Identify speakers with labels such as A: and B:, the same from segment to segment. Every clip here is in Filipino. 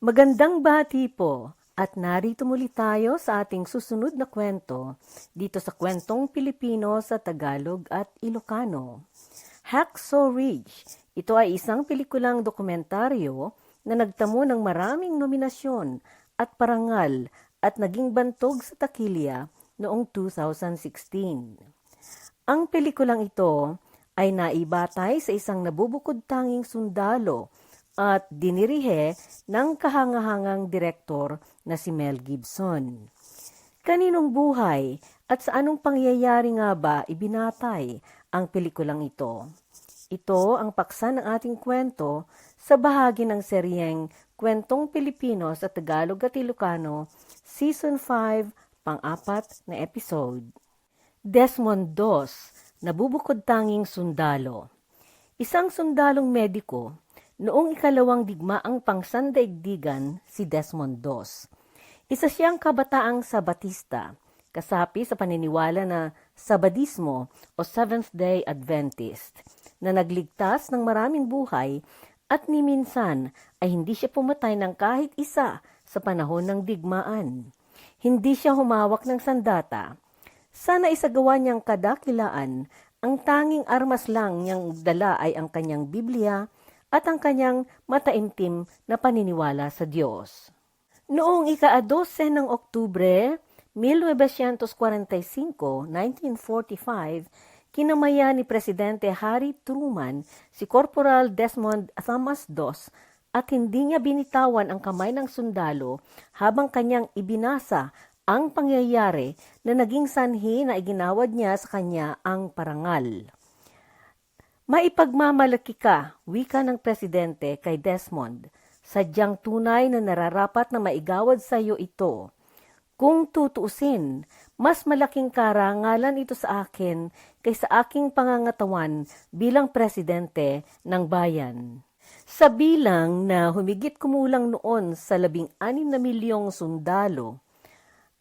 A: Magandang bati po at narito muli tayo sa ating susunod na kwento dito sa kwentong Pilipino sa Tagalog at Ilocano. Hacksaw Ridge. Ito ay isang pelikulang dokumentaryo na nagtamo ng maraming nominasyon at parangal at naging bantog sa takilya noong 2016. Ang pelikulang ito ay naibatay sa isang nabubukod tanging sundalo at dinirihe ng kahangahangang direktor na si Mel Gibson. Kaninong buhay at sa anong pangyayari nga ba ibinatay ang pelikulang ito? Ito ang paksa ng ating kwento sa bahagi ng seryeng Kwentong Pilipino sa Tagalog at Ilocano, Season 5, pang-apat na episode. Desmond Dos, nabubukod tanging sundalo. Isang sundalong mediko Noong ikalawang digmaang pangsandaigdigan si Desmond Dos. Isa siyang kabataang Sabatista, kasapi sa paniniwala na Sabadismo o Seventh-day Adventist, na nagligtas ng maraming buhay at ni minsan ay hindi siya pumatay ng kahit isa sa panahon ng digmaan. Hindi siya humawak ng sandata. Sana isagawa niyang kadakilaan, ang tanging armas lang niyang dala ay ang kanyang Biblia, at ang kanyang mataimtim na paniniwala sa Diyos. Noong ika-12 ng Oktubre, 1945, 1945, kinamaya ni Presidente Harry Truman si Corporal Desmond Thomas Dos at hindi niya binitawan ang kamay ng sundalo habang kanyang ibinasa ang pangyayari na naging sanhi na iginawad niya sa kanya ang parangal. Maipagmamalaki ka, wika ng presidente kay Desmond, sadyang tunay na nararapat na maigawad sa iyo ito. Kung tutuusin, mas malaking karangalan ito sa akin kaysa aking pangangatawan bilang presidente ng bayan. Sa bilang na humigit kumulang noon sa labing anim na milyong sundalo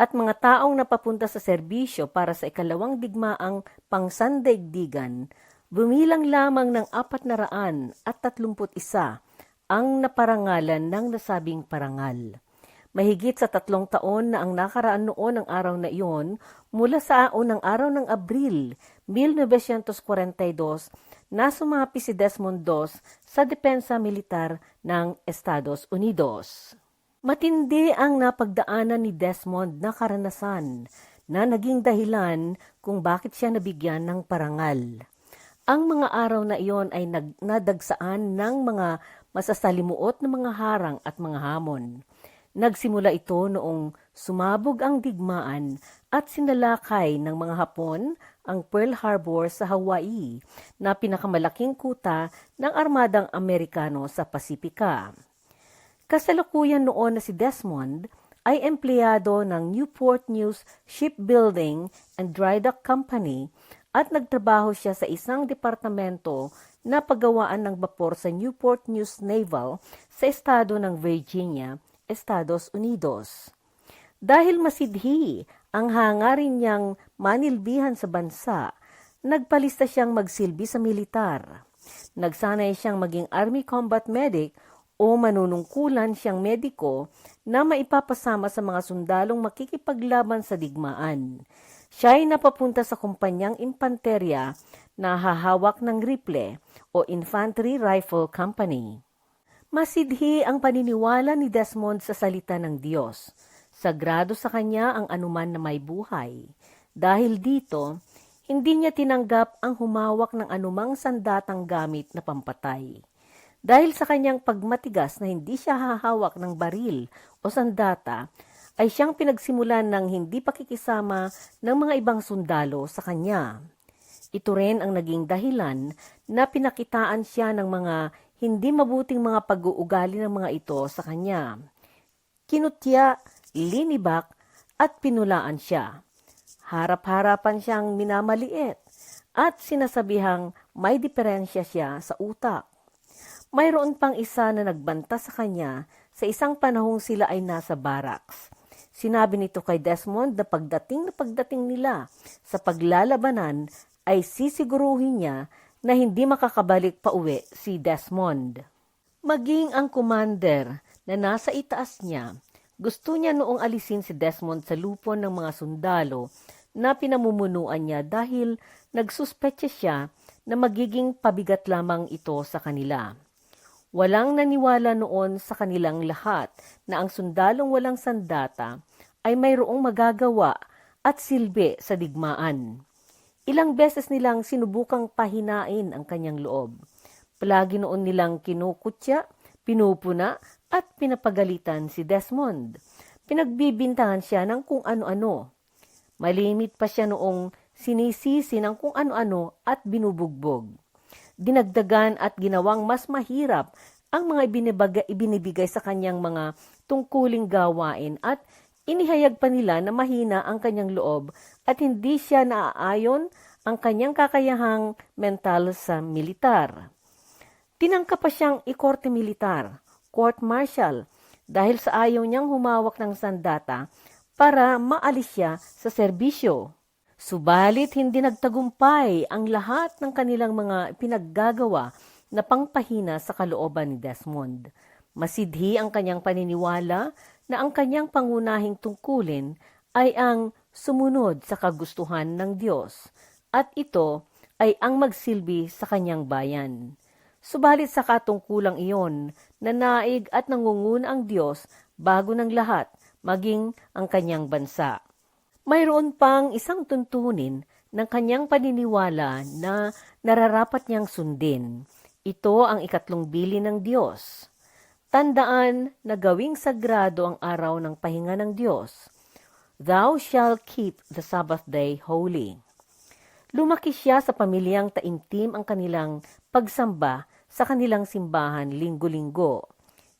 A: at mga taong napapunta sa serbisyo para sa ikalawang digmaang pangsandaigdigan, Bumilang lamang ng apat na raan at tatlumput isa ang naparangalan ng nasabing parangal. Mahigit sa tatlong taon na ang nakaraan noon ang araw na iyon mula sa unang araw ng Abril 1942 na sumapi si Desmond Dos sa depensa militar ng Estados Unidos. Matindi ang napagdaanan ni Desmond na karanasan na naging dahilan kung bakit siya nabigyan ng parangal. Ang mga araw na iyon ay nag, nadagsaan ng mga masasalimuot na mga harang at mga hamon. Nagsimula ito noong sumabog ang digmaan at sinalakay ng mga Hapon ang Pearl Harbor sa Hawaii na pinakamalaking kuta ng armadang Amerikano sa Pasipika. Kasalukuyan noon na si Desmond ay empleyado ng Newport News Shipbuilding and Dry Dock Company at nagtrabaho siya sa isang departamento na paggawaan ng bapor sa Newport News Naval sa estado ng Virginia, Estados Unidos. Dahil masidhi ang hangarin niyang manilbihan sa bansa, nagpalista siyang magsilbi sa militar. Nagsanay siyang maging Army Combat Medic o manunungkulan siyang mediko na maipapasama sa mga sundalong makikipaglaban sa digmaan. Siya ay napapunta sa kumpanyang impanterya na hahawak ng rifle o Infantry Rifle Company. Masidhi ang paniniwala ni Desmond sa salita ng Diyos. Sagrado sa kanya ang anuman na may buhay. Dahil dito, hindi niya tinanggap ang humawak ng anumang sandatang gamit na pampatay. Dahil sa kanyang pagmatigas na hindi siya hahawak ng baril o sandata, ay siyang pinagsimulan ng hindi pakikisama ng mga ibang sundalo sa kanya. Ito rin ang naging dahilan na pinakitaan siya ng mga hindi mabuting mga pag-uugali ng mga ito sa kanya. Kinutya, linibak, at pinulaan siya. Harap-harapan siyang minamaliit at sinasabihang may diferensya siya sa utak. Mayroon pang isa na nagbanta sa kanya sa isang panahong sila ay nasa barracks Sinabi nito kay Desmond na pagdating na pagdating nila sa paglalabanan ay sisiguruhin niya na hindi makakabalik pa uwi si Desmond. Maging ang commander na nasa itaas niya, gusto niya noong alisin si Desmond sa lupon ng mga sundalo na pinamumunuan niya dahil nagsuspetsa siya na magiging pabigat lamang ito sa kanila. Walang naniwala noon sa kanilang lahat na ang sundalong walang sandata ay mayroong magagawa at silbi sa digmaan. Ilang beses nilang sinubukang pahinain ang kanyang loob. Palagi noon nilang kinukutya, pinupuna at pinapagalitan si Desmond. Pinagbibintangan siya ng kung ano-ano. Malimit pa siya noong sinisisi ng kung ano-ano at binubugbog. Dinagdagan at ginawang mas mahirap ang mga ibinibigay sa kanyang mga tungkuling gawain at inihayag pa nila na mahina ang kanyang loob at hindi siya naaayon ang kanyang kakayahang mental sa militar. Tinangka pa siyang ikorte militar, court martial, dahil sa ayaw niyang humawak ng sandata para maalis siya sa serbisyo. Subalit hindi nagtagumpay ang lahat ng kanilang mga pinaggagawa na pangpahina sa kalooban ni Desmond. Masidhi ang kanyang paniniwala na ang kanyang pangunahing tungkulin ay ang sumunod sa kagustuhan ng Diyos at ito ay ang magsilbi sa kanyang bayan. Subalit sa katungkulang iyon, nanaig at nangunguna ang Diyos bago ng lahat, maging ang kanyang bansa. Mayroon pang isang tuntunin ng kanyang paniniwala na nararapat niyang sundin. Ito ang ikatlong bili ng Diyos. Tandaan na gawing sagrado ang araw ng pahinga ng Diyos. Thou shall keep the Sabbath day holy. Lumaki siya sa pamilyang taimtim ang kanilang pagsamba sa kanilang simbahan linggo-linggo.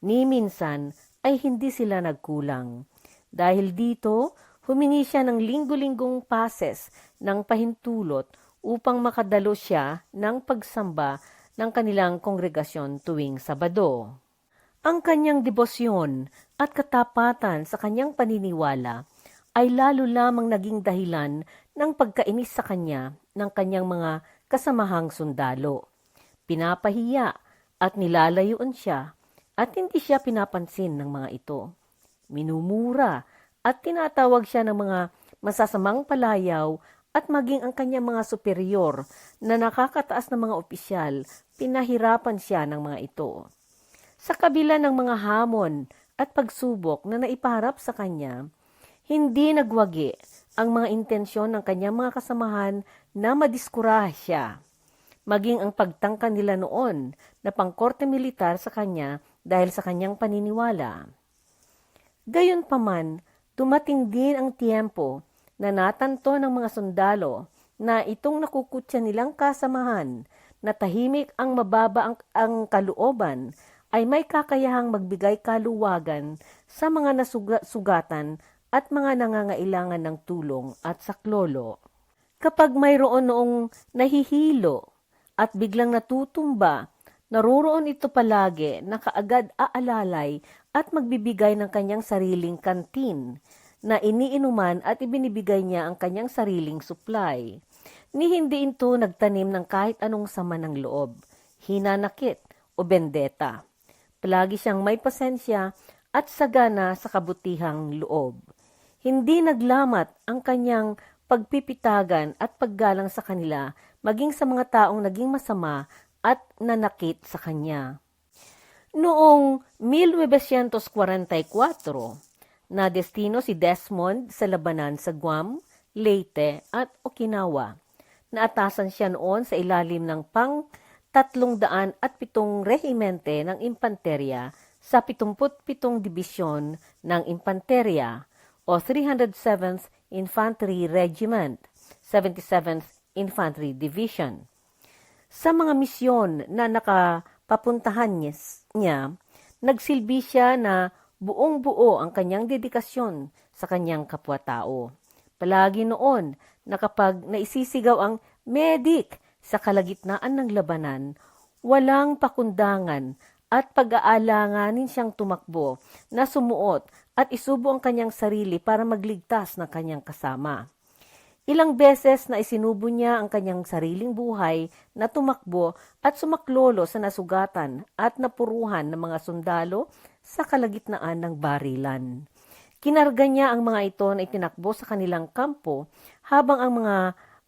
A: Ni minsan ay hindi sila nagkulang. Dahil dito, humingi siya ng linggo-linggong pases ng pahintulot upang makadalo siya ng pagsamba ng kanilang kongregasyon tuwing Sabado. Ang kanyang debosyon at katapatan sa kanyang paniniwala ay lalo lamang naging dahilan ng pagkainis sa kanya ng kanyang mga kasamahang sundalo. Pinapahiya at nilalayuan siya at hindi siya pinapansin ng mga ito. Minumura at tinatawag siya ng mga masasamang palayaw at maging ang kanyang mga superior na nakakataas na mga opisyal, pinahirapan siya ng mga ito. Sa kabila ng mga hamon at pagsubok na naipaharap sa kanya, hindi nagwagi ang mga intensyon ng kanyang mga kasamahan na madiskurahe. Maging ang pagtangka nila noon na pangkorte militar sa kanya dahil sa kanyang paniniwala. Gayunpaman, dumating din ang tiempo na natanto ng mga sundalo na itong nakukutya nilang kasamahan na tahimik ang mababa ang, ang kalooban ay may kakayahang magbigay kaluwagan sa mga nasugatan at mga nangangailangan ng tulong at saklolo. Kapag mayroon noong nahihilo at biglang natutumba, naroroon ito palagi na kaagad aalalay at magbibigay ng kanyang sariling kantin na iniinuman at ibinibigay niya ang kanyang sariling supply. Ni hindi ito nagtanim ng kahit anong sama ng loob, hinanakit o bendeta. Palagi siyang may pasensya at sagana sa kabutihang loob. Hindi naglamat ang kanyang pagpipitagan at paggalang sa kanila maging sa mga taong naging masama at nanakit sa kanya. Noong 1944, na destino si Desmond sa labanan sa Guam, Leyte at Okinawa. Naatasan siya noon sa ilalim ng pang tatlong daan at pitong rehimente ng impanterya sa 77 Dibisyon ng Impanterya o 307th Infantry Regiment, 77th Infantry Division. Sa mga misyon na nakapapuntahan niya, nagsilbi siya na buong buo ang kanyang dedikasyon sa kanyang kapwa-tao. Palagi noon na kapag naisisigaw ang medic sa kalagitnaan ng labanan, walang pakundangan at pag-aalanganin siyang tumakbo na sumuot at isubo ang kanyang sarili para magligtas ng kanyang kasama. Ilang beses na isinubo niya ang kanyang sariling buhay na tumakbo at sumaklolo sa nasugatan at napuruhan ng mga sundalo sa kalagitnaan ng barilan. Kinarga niya ang mga ito na itinakbo sa kanilang kampo habang ang mga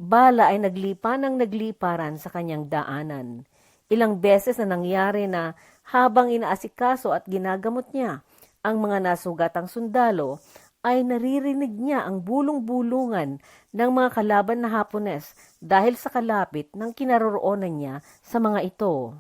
A: bala ay naglipa ng nagliparan sa kanyang daanan. Ilang beses na nangyari na habang inaasikaso at ginagamot niya ang mga nasugatang sundalo, ay naririnig niya ang bulong-bulungan ng mga kalaban na Hapones dahil sa kalapit ng kinaroroonan niya sa mga ito.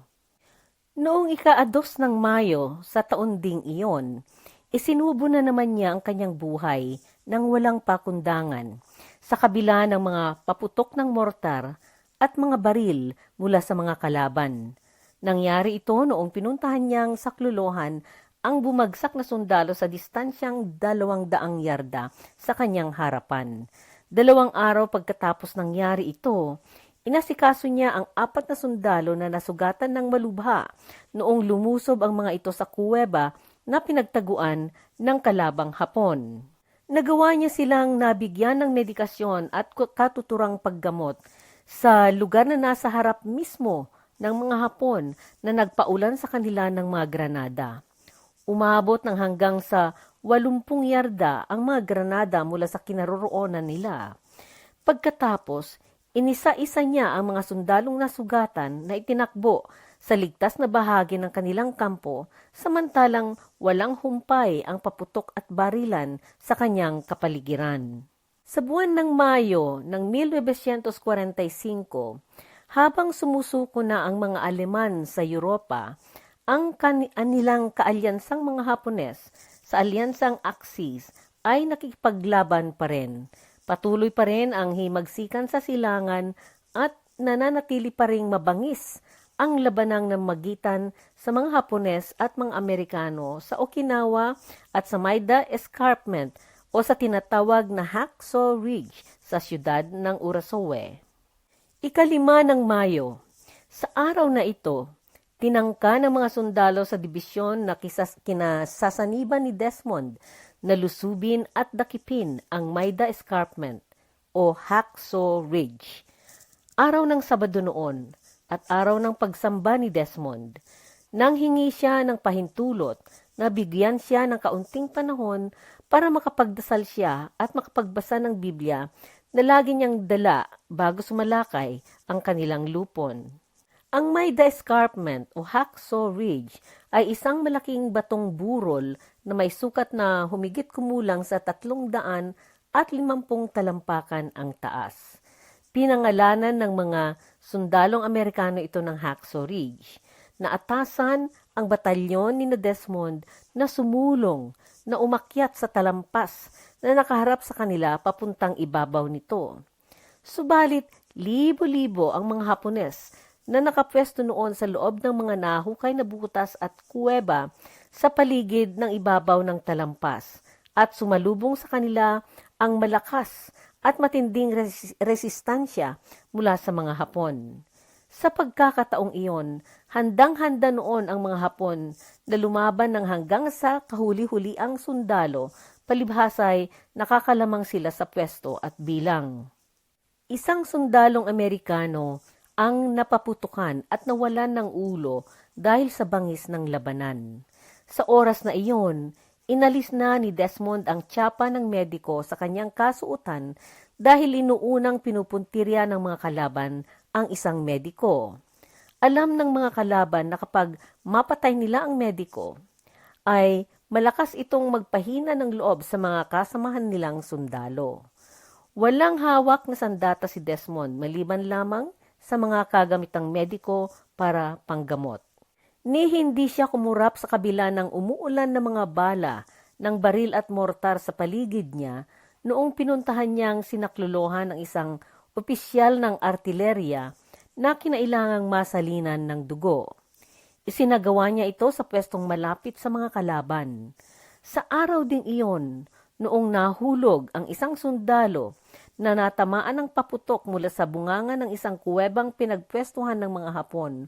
A: Noong ika-dos ng Mayo sa taon ding iyon, isinubo na naman niya ang kanyang buhay ng walang pakundangan sa kabila ng mga paputok ng mortar at mga baril mula sa mga kalaban. Nangyari ito noong pinuntahan niyang saklolohan ang bumagsak na sundalo sa distansyang dalawang daang yarda sa kanyang harapan. Dalawang araw pagkatapos nangyari ito, inasikaso niya ang apat na sundalo na nasugatan ng malubha noong lumusob ang mga ito sa kuweba na pinagtaguan ng kalabang Hapon. Nagawa niya silang nabigyan ng medikasyon at katuturang paggamot sa lugar na nasa harap mismo ng mga Hapon na nagpaulan sa kanila ng mga granada. Umabot ng hanggang sa 80 yarda ang mga granada mula sa kinaroroonan nila. Pagkatapos, inisa-isa niya ang mga sundalong nasugatan na itinakbo sa ligtas na bahagi ng kanilang kampo samantalang walang humpay ang paputok at barilan sa kanyang kapaligiran. Sa buwan ng Mayo ng 1945, habang sumusuko na ang mga Aleman sa Europa, ang kanilang kaalyansang mga Hapones sa alyansang Axis ay nakikipaglaban pa rin. Patuloy pa rin ang himagsikan sa silangan at nananatili pa ring mabangis ang labanang ng magitan sa mga Hapones at mga Amerikano sa Okinawa at sa Maida Escarpment o sa tinatawag na Hacksaw Ridge sa siyudad ng Urasoe. Ikalima ng Mayo. Sa araw na ito, tinangka ng mga sundalo sa dibisyon na kisas, kinasasaniban ni Desmond na lusubin at dakipin ang Maida Escarpment o Hacksaw Ridge. Araw ng Sabado noon at araw ng pagsamba ni Desmond, nang hingi siya ng pahintulot na bigyan siya ng kaunting panahon para makapagdasal siya at makapagbasa ng Biblia na lagi niyang dala bago sumalakay ang kanilang lupon. Ang Maida Escarpment o Hacksaw Ridge ay isang malaking batong burol na may sukat na humigit kumulang sa tatlong daan at limampung talampakan ang taas. Pinangalanan ng mga sundalong Amerikano ito ng Hacksaw Ridge. Naatasan ang batalyon ni Desmond na sumulong na umakyat sa talampas na nakaharap sa kanila papuntang ibabaw nito. Subalit, libo-libo ang mga Hapones na nakapwesto noon sa loob ng mga nahukay na butas at kuweba sa paligid ng ibabaw ng talampas at sumalubong sa kanila ang malakas at matinding res- resistansya mula sa mga Hapon. Sa pagkakataong iyon, handang-handa noon ang mga Hapon na lumaban ng hanggang sa kahuli-huli ang sundalo, palibhasay nakakalamang sila sa pwesto at bilang. Isang sundalong Amerikano ang napaputukan at nawalan ng ulo dahil sa bangis ng labanan. Sa oras na iyon, inalis na ni Desmond ang tsapa ng mediko sa kanyang kasuutan dahil inuunang pinupuntirya ng mga kalaban ang isang mediko. Alam ng mga kalaban na kapag mapatay nila ang mediko, ay malakas itong magpahina ng loob sa mga kasamahan nilang sundalo. Walang hawak na sandata si Desmond maliban lamang sa mga kagamitang mediko para panggamot ni hindi siya kumurap sa kabila ng umuulan ng mga bala ng baril at mortar sa paligid niya noong pinuntahan niyang sinaklolohan ng isang opisyal ng artilerya na kinailangang masalinan ng dugo. Isinagawa niya ito sa pwestong malapit sa mga kalaban. Sa araw ding iyon, noong nahulog ang isang sundalo na natamaan ng paputok mula sa bunganga ng isang kuwebang pinagpwestuhan ng mga Hapon,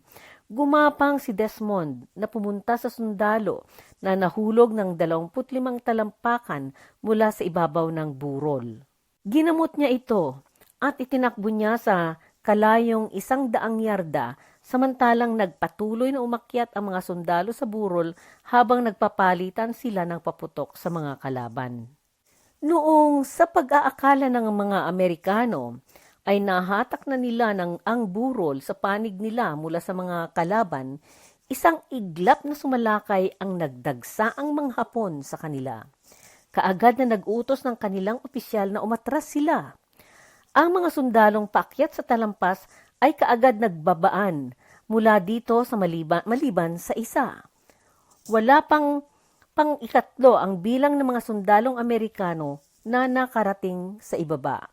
A: Gumapang si Desmond na pumunta sa sundalo na nahulog ng 25 talampakan mula sa ibabaw ng burol. Ginamot niya ito at itinakbo niya sa kalayong isang daang yarda, samantalang nagpatuloy na umakyat ang mga sundalo sa burol habang nagpapalitan sila ng paputok sa mga kalaban. Noong sa pag-aakala ng mga Amerikano, ay nahatak na nila ng ang burol sa panig nila mula sa mga kalaban, isang iglap na sumalakay ang nagdagsa ang mga Hapon sa kanila. Kaagad na nag-utos ng kanilang opisyal na umatras sila. Ang mga sundalong paakyat sa talampas ay kaagad nagbabaan mula dito sa maliban, maliban sa isa. Wala pang pang ikatlo ang bilang ng mga sundalong Amerikano na nakarating sa ibaba.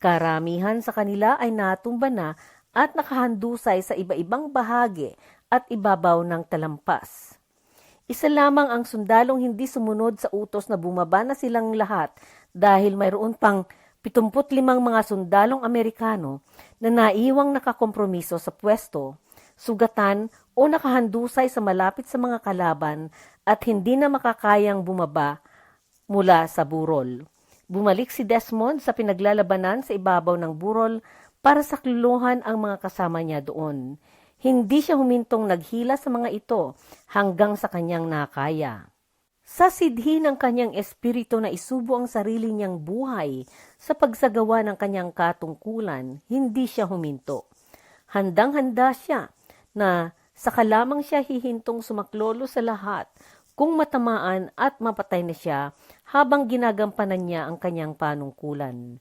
A: Karamihan sa kanila ay natumba na at nakahandusay sa iba-ibang bahagi at ibabaw ng talampas. Isa lamang ang sundalong hindi sumunod sa utos na bumaba na silang lahat dahil mayroon pang 75 mga sundalong Amerikano na naiwang nakakompromiso sa pwesto, sugatan o nakahandusay sa malapit sa mga kalaban at hindi na makakayang bumaba mula sa burol. Bumalik si Desmond sa pinaglalabanan sa ibabaw ng burol para sakluluhan ang mga kasama niya doon. Hindi siya humintong naghila sa mga ito hanggang sa kanyang nakaya. Sa sidhi ng kanyang espiritu na isubo ang sarili niyang buhay sa pagsagawa ng kanyang katungkulan, hindi siya huminto. Handang-handa siya na saka lamang siya hihintong sumaklolo sa lahat kung matamaan at mapatay na siya habang ginagampanan niya ang kanyang panungkulan.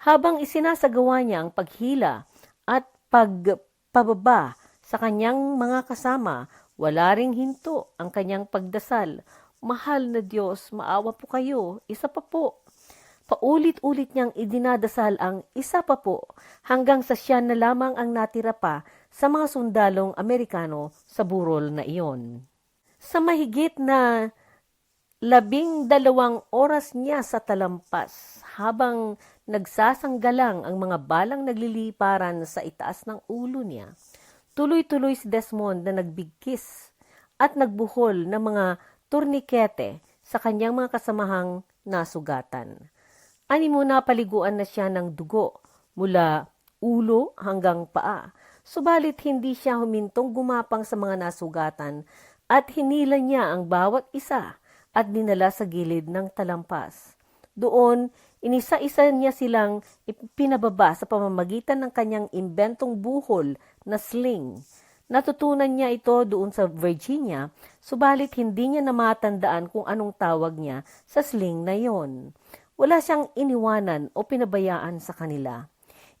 A: Habang isinasagawa niya ang paghila at pagpababa sa kanyang mga kasama, wala ring hinto ang kanyang pagdasal. Mahal na Diyos, maawa po kayo, isa pa po. Paulit-ulit niyang idinadasal ang isa pa po hanggang sa siya na lamang ang natira pa sa mga sundalong Amerikano sa burol na iyon. Sa mahigit na labing dalawang oras niya sa talampas habang nagsasanggalang ang mga balang nagliliparan sa itaas ng ulo niya. Tuloy-tuloy si Desmond na nagbigkis at nagbuhol ng mga turnikete sa kanyang mga kasamahang nasugatan. Ani mo na paliguan na siya ng dugo mula ulo hanggang paa. Subalit hindi siya humintong gumapang sa mga nasugatan at hinila niya ang bawat isa at dinala sa gilid ng talampas. Doon, inisa-isa niya silang pinababa sa pamamagitan ng kanyang imbentong buhol na sling. Natutunan niya ito doon sa Virginia, subalit hindi niya namatandaan kung anong tawag niya sa sling na yon. Wala siyang iniwanan o pinabayaan sa kanila.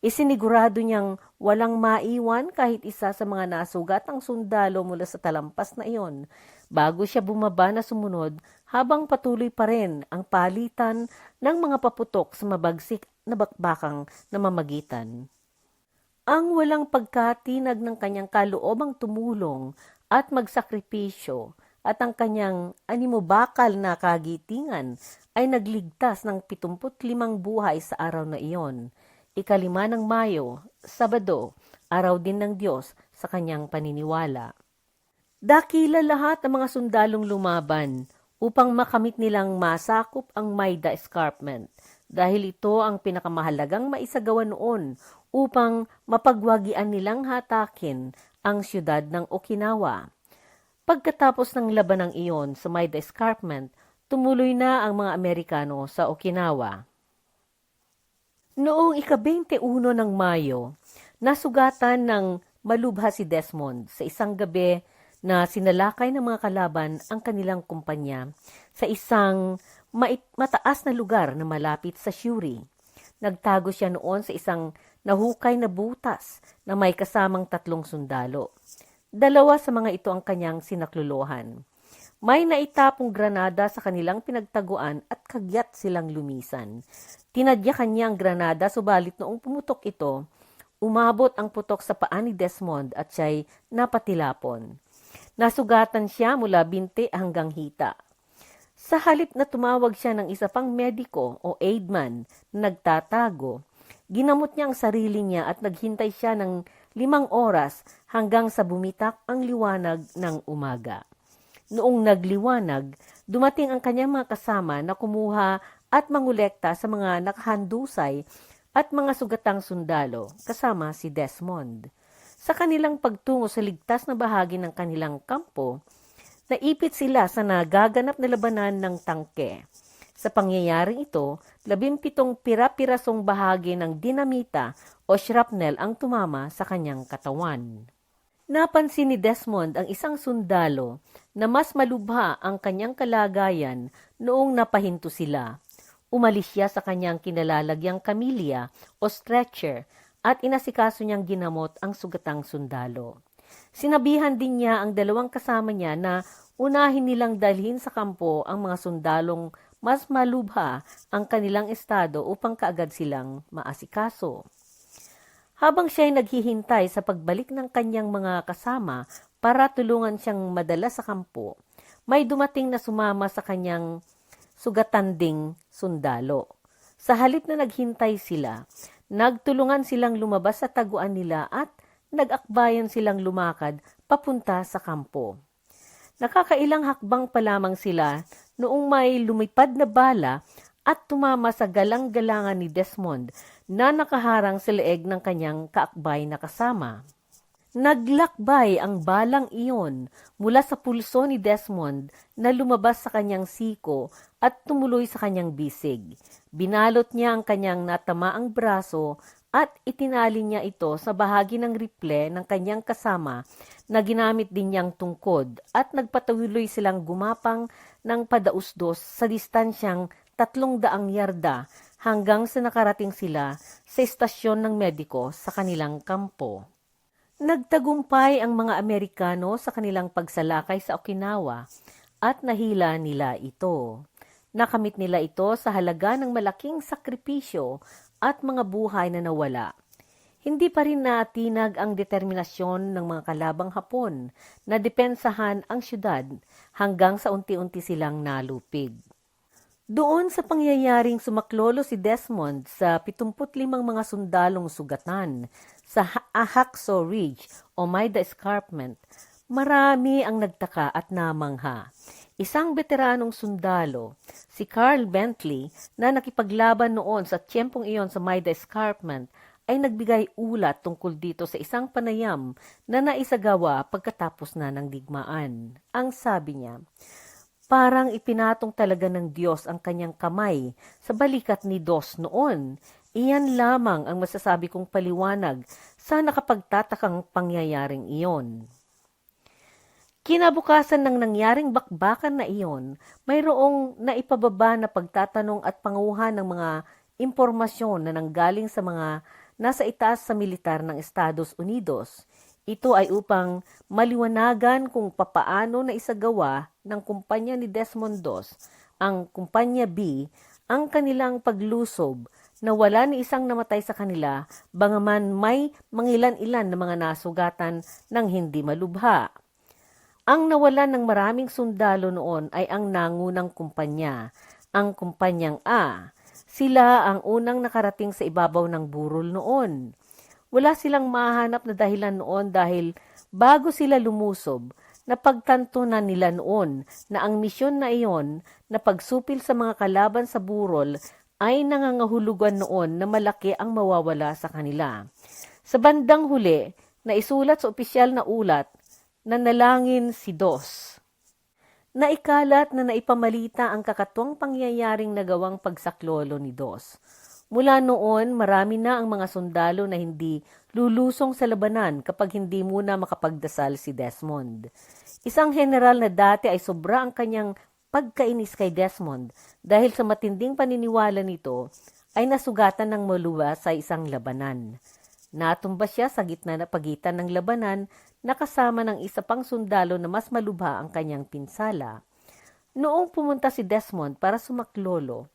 A: Isinigurado niyang walang maiwan kahit isa sa mga nasugatang sundalo mula sa talampas na iyon bago siya bumaba na sumunod habang patuloy pa rin ang palitan ng mga paputok sa mabagsik na bakbakang namamagitan. Ang walang pagkatinag ng kanyang kaloobang tumulong at magsakripisyo at ang kanyang animobakal na kagitingan ay nagligtas ng 75 buhay sa araw na iyon. Ikalima ng Mayo, Sabado, araw din ng Diyos sa kanyang paniniwala. Dakila lahat ng mga sundalong lumaban upang makamit nilang masakop ang Maida Escarpment dahil ito ang pinakamahalagang maisagawa noon upang mapagwagian nilang hatakin ang siyudad ng Okinawa. Pagkatapos ng labanang iyon sa Maida Escarpment, tumuloy na ang mga Amerikano sa Okinawa. Noong ika-21 ng Mayo, nasugatan ng malubha si Desmond sa isang gabi na sinalakay ng mga kalaban ang kanilang kumpanya sa isang mataas na lugar na malapit sa Shuri. Nagtago siya noon sa isang nahukay na butas na may kasamang tatlong sundalo. Dalawa sa mga ito ang kanyang sinakluluhan. May naitapong granada sa kanilang pinagtaguan at kagyat silang lumisan. Tinadyakan niya ang granada subalit noong pumutok ito, umabot ang putok sa paa ni Desmond at siya'y napatilapon. Nasugatan siya mula binti hanggang hita. Sa halip na tumawag siya ng isa pang mediko o aidman na nagtatago, ginamot niya ang sarili niya at naghintay siya ng limang oras hanggang sa bumitak ang liwanag ng umaga. Noong nagliwanag, dumating ang kanyang mga kasama na kumuha at mangulekta sa mga nakahandusay at mga sugatang sundalo kasama si Desmond. Sa kanilang pagtungo sa ligtas na bahagi ng kanilang kampo, naipit sila sa nagaganap na labanan ng tangke. Sa pangyayaring ito, labimpitong pira-pirasong bahagi ng dinamita o shrapnel ang tumama sa kanyang katawan. Napansin ni Desmond ang isang sundalo na mas malubha ang kanyang kalagayan noong napahinto sila. Umalis siya sa kanyang kinalalagyang kamilya o stretcher at inasikaso niyang ginamot ang sugatang sundalo. Sinabihan din niya ang dalawang kasama niya na unahin nilang dalhin sa kampo ang mga sundalong mas malubha ang kanilang estado upang kaagad silang maasikaso. Habang siya ay naghihintay sa pagbalik ng kanyang mga kasama para tulungan siyang madala sa kampo, may dumating na sumama sa kanyang sugatanding sundalo. Sa halip na naghintay sila, nagtulungan silang lumabas sa taguan nila at nag-akbayan silang lumakad papunta sa kampo. Nakakailang hakbang pa lamang sila noong may lumipad na bala at tumama sa galang-galangan ni Desmond na nakaharang sa leeg ng kanyang kaakbay na kasama. Naglakbay ang balang iyon mula sa pulso ni Desmond na lumabas sa kanyang siko at tumuloy sa kanyang bisig. Binalot niya ang kanyang natamaang braso at itinali niya ito sa bahagi ng riple ng kanyang kasama na ginamit din niyang tungkod at nagpatuloy silang gumapang ng padausdos sa distansyang tatlong daang yarda hanggang sa nakarating sila sa estasyon ng mediko sa kanilang kampo. Nagtagumpay ang mga Amerikano sa kanilang pagsalakay sa Okinawa at nahila nila ito. Nakamit nila ito sa halaga ng malaking sakripisyo at mga buhay na nawala. Hindi pa rin natinag ang determinasyon ng mga kalabang Hapon na depensahan ang syudad hanggang sa unti-unti silang nalupig. Doon sa pangyayaring sumaklolo si Desmond sa 75 mga sundalong sugatan sa Ahakso Ridge o Maida Escarpment, marami ang nagtaka at namangha. Isang veteranong sundalo, si Carl Bentley, na nakipaglaban noon sa tiyempong iyon sa Maida Escarpment, ay nagbigay ulat tungkol dito sa isang panayam na naisagawa pagkatapos na ng digmaan. Ang sabi niya, Parang ipinatong talaga ng Diyos ang kanyang kamay sa balikat ni Dos noon. Iyan lamang ang masasabi kong paliwanag sa nakapagtatakang pangyayaring iyon. Kinabukasan ng nangyaring bakbakan na iyon, mayroong naipababa na pagtatanong at panguhan ng mga impormasyon na nanggaling sa mga nasa itaas sa militar ng Estados Unidos. Ito ay upang maliwanagan kung papaano na isagawa ng kumpanya ni Desmond Dos, ang kumpanya B, ang kanilang paglusob na wala ni isang namatay sa kanila, bangaman may mangilan-ilan na mga nasugatan ng hindi malubha. Ang nawalan ng maraming sundalo noon ay ang nangunang kumpanya, ang kumpanyang A. Sila ang unang nakarating sa ibabaw ng burol noon. Wala silang mahanap na dahilan noon dahil bago sila lumusob, napagtanto na nila noon na ang misyon na iyon na pagsupil sa mga kalaban sa burol ay nangangahulugan noon na malaki ang mawawala sa kanila. Sa bandang huli, naisulat sa opisyal na ulat na nalangin si Dos. Naikalat na naipamalita ang kakatwang pangyayaring nagawang pagsaklolo ni Dos. Mula noon, marami na ang mga sundalo na hindi lulusong sa labanan kapag hindi muna makapagdasal si Desmond. Isang general na dati ay sobra ang kanyang pagkainis kay Desmond dahil sa matinding paniniwala nito ay nasugatan ng maluwa sa isang labanan. Natumba siya sa gitna na pagitan ng labanan na kasama ng isa pang sundalo na mas malubha ang kanyang pinsala. Noong pumunta si Desmond para sumaklolo,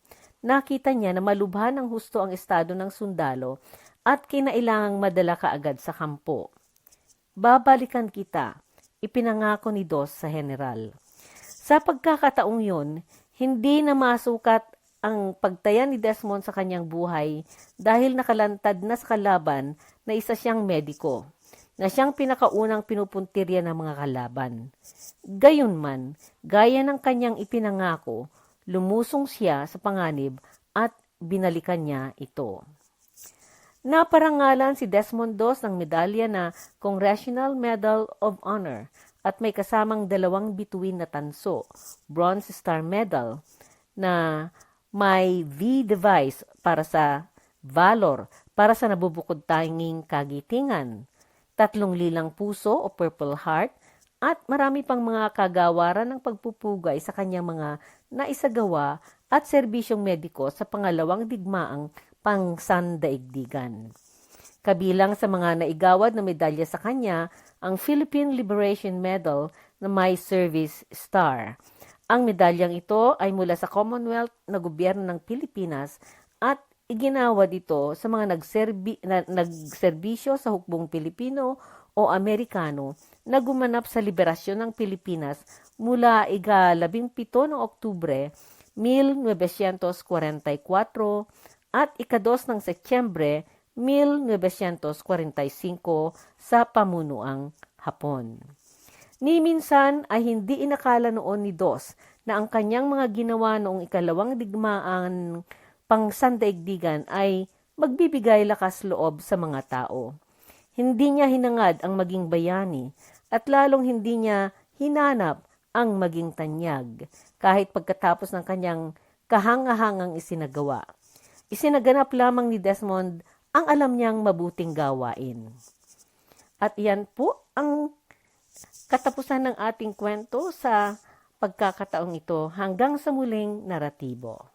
A: nakita niya na malubha ng husto ang estado ng sundalo at kinailangang madala kaagad sa kampo. Babalikan kita, ipinangako ni Dos sa general. Sa pagkakataong yun, hindi na masukat ang pagtaya ni Desmond sa kanyang buhay dahil nakalantad na sa kalaban na isa siyang mediko, na siyang pinakaunang pinupuntirya ng mga kalaban. Gayunman, gaya ng kanyang ipinangako, lumusong siya sa panganib at binalikan niya ito. Naparangalan si Desmond Dos ng medalya na Congressional Medal of Honor at may kasamang dalawang bituin na tanso, Bronze Star Medal, na may V device para sa valor, para sa nabubukod tanging kagitingan, tatlong lilang puso o Purple Heart, at marami pang mga kagawaran ng pagpupugay sa kanyang mga naisagawa at serbisyong mediko sa pangalawang digmaang pangsandaigdigan. Kabilang sa mga naigawad na medalya sa kanya ang Philippine Liberation Medal na may Service Star. Ang medalyang ito ay mula sa Commonwealth na gobyerno ng Pilipinas at iginawad ito sa mga nagserbi, na, nagserbisyo sa hukbong Pilipino o Amerikano na gumanap sa liberasyon ng Pilipinas mula ika-17 ng Oktubre 1944 at ikados ng Setyembre 1945 sa pamunuang Hapon. Ni minsan ay hindi inakala noon ni Dos na ang kanyang mga ginawa noong ikalawang digmaan pangsandaigdigan ay magbibigay lakas loob sa mga tao. Hindi niya hinangad ang maging bayani at lalong hindi niya hinanap ang maging tanyag kahit pagkatapos ng kanyang kahangahangang isinagawa. Isinaganap lamang ni Desmond ang alam niyang mabuting gawain. At yan po ang katapusan ng ating kwento sa pagkakataong ito hanggang sa muling naratibo.